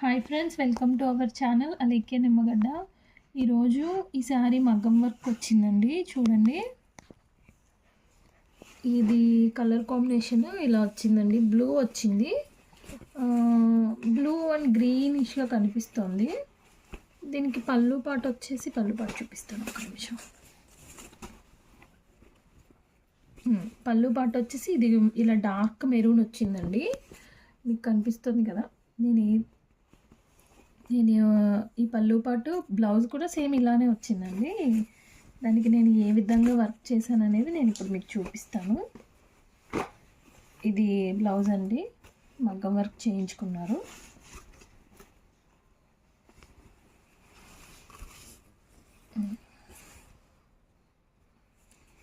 Hi friends welcome to our channel అలెక్కే Nimmagadda ఈరోజు ఈ శారీ మగ్గం వర్క్ వచ్చిందండి చూడండి. ఇది కలర్ కాంబినేషన్ ఇలా వచ్చిందండి బ్లూ వచ్చింది. బ్లూ అండ్ గ్రీనిష్గా కనిపిస్తుంది. దీనికి పళ్ళు పాటు వచ్చేసి పళ్ళు పాటు చూపిస్తాను ఒక నిమిషం. పళ్ళు పాటు వచ్చేసి ఇది ఇలా డార్క్ మెరూన్ వచ్చిందండి. మీకు కనిపిస్తుంది కదా నేను నేను ఈ పళ్ళు పాటు బ్లౌజ్ కూడా సేమ్ ఇలానే వచ్చిందండి. దానికి నేను ఏ విధంగా వర్క్ చేశాను అనేది నేను ఇప్పుడు మీకు చూపిస్తాను. ఇది బ్లౌజ్ అండి. మగ్గం వర్క్ చేయించుకున్నారు.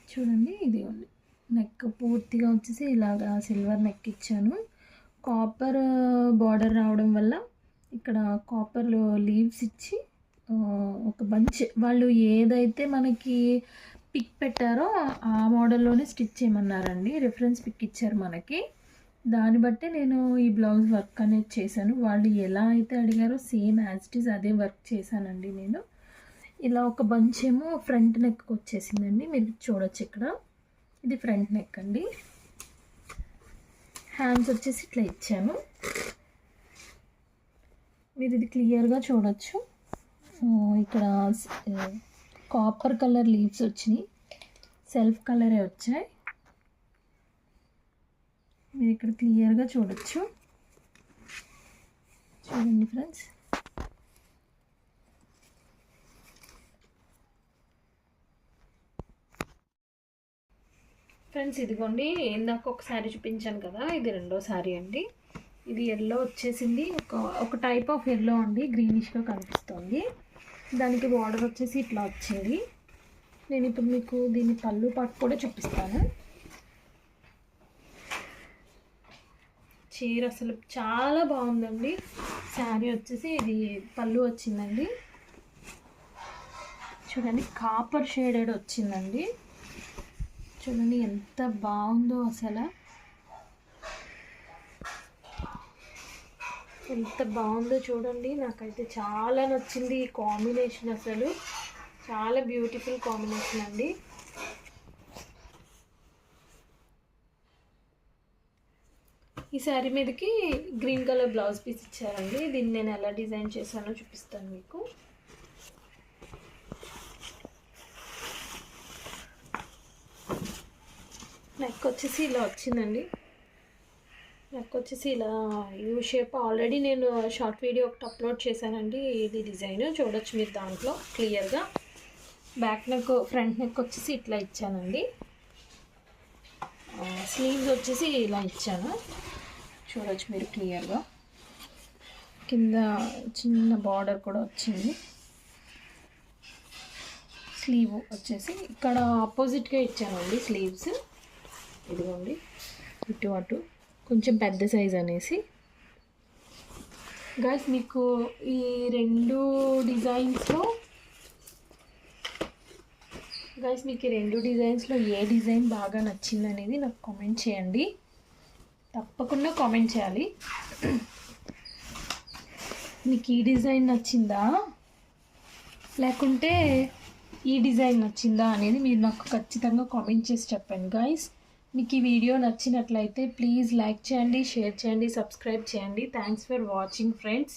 చూడండి ఇది ఉంది నెక్ పూర్తిగా వచ్చేసి ఇలాగా సిల్వర్ నెక్ ఇచ్చాను. కాపర్ బార్డర్ రావడం వల్ల ఇక్కడ కాపర్ లీవ్స్ ఇచ్చి ఒక బంచ్ వాళ్ళు ఏదైతే మనకి పిక్ పెట్టారో ఆ మోడల్లోనే స్టిచ్ చేయమన్నారండి. రిఫరెన్స్ పిక్ ఇచ్చారు మనకి. దాన్ని బట్టి నేను ఈ బ్లౌజ్ వర్క్ అనేది చేశాను. వాళ్ళు ఎలా అయితే అడిగారో సేమ్ యాజ్ ఇట్ ఈస్ అదే వర్క్ చేశానండి నేను. ఇలా ఒక బంచ్ ఏమో ఫ్రంట్ నెక్ వచ్చేసిందండి. మీరు చూడొచ్చు ఇక్కడ. ఇది ఫ్రంట్ నెక్ అండి. హ్యాండ్స్ వచ్చేసి ఇట్లా ఇచ్చాను. మీరు ఇది క్లియర్గా చూడొచ్చు. ఇక్కడ కాపర్ కలర్ లీవ్స్ వచ్చినాయి. సెల్ఫ్ కలరే వచ్చాయి. మీరు ఇక్కడ క్లియర్గా చూడొచ్చు. చూడండి ఫ్రెండ్స్. ఫ్రెండ్స్ ఇదిగోండి ఇందాక ఒక శారీ చూపించాను కదా ఇది రెండో శారీ అండి. ఇది ఎల్లో వచ్చేసింది. ఒక ఒక టైప్ ఆఫ్ ఎల్లో అండి. గ్రీనిష్గా కనిపిస్తుంది. దానికి బార్డర్ వచ్చేసి ఇట్లా వచ్చింది. నేను ఇప్పుడు మీకు దీని పళ్ళు పట్టు కూడా చూపిస్తాను. చీర అసలు చాలా బాగుందండి. శారీ వచ్చేసి ఇది పళ్ళు వచ్చిందండి. చూడండి కాపర్ షేడెడ్ వచ్చిందండి. చూడండి ఎంత బాగుందో అసలు. ఎంత బాగుందో చూడండి. నాకైతే చాలా నచ్చింది ఈ కాంబినేషన్ అసలు. చాలా బ్యూటిఫుల్ కాంబినేషన్ అండి. ఈ శారీ మీదకి గ్రీన్ కలర్ బ్లౌజ్ పీస్ ఇచ్చారండి. దీన్ని నేను ఎలా డిజైన్ చేశానో చూపిస్తాను మీకు. నెక్ వచ్చేసి ఇలా వచ్చిందండి. నాకు వచ్చేసి ఇలా యూ షేప్ ఆల్రెడీ నేను షార్ట్ వీడియో ఒకటి అప్లోడ్ చేశానండి. ఇది డిజైన్ చూడొచ్చు మీరు దాంట్లో క్లియర్గా బ్యాక్ నెక్ ఫ్రంట్ నెక్ వచ్చేసి ఇట్లా ఇచ్చానండి. స్లీవ్స్ వచ్చేసి ఇలా ఇచ్చాను. చూడొచ్చు మీరు క్లియర్గా కింద చిన్న బార్డర్ కూడా వచ్చింది. స్లీవ్ వచ్చేసి ఇక్కడ ఆపోజిట్గా ఇచ్చానండి స్లీవ్స్ ఇదిగోండి ఇటు అటు. కొంచెం పెద్ద సైజ్ అనేసి. గైస్ మీకు ఈ రెండు డిజైన్స్లో గైస్ మీకు ఈ రెండు డిజైన్స్లో ఏ డిజైన్ బాగా నచ్చింది అనేది నాకు కామెంట్ చేయండి. తప్పకుండా కామెంట్ చేయాలి. మీకు ఈ డిజైన్ నచ్చిందా? లేకుంటే ఈ డిజైన్ నచ్చిందా అనేది మీరు నాకు ఖచ్చితంగా కామెంట్ చేసి చెప్పండి గైస్ మీకు ఈ వీడియో నచ్చినట్లయితే ప్లీజ్ లైక్ చేయండి షేర్ చేయండి సబ్స్క్రైబ్ చేయండి. Thanks for watching friends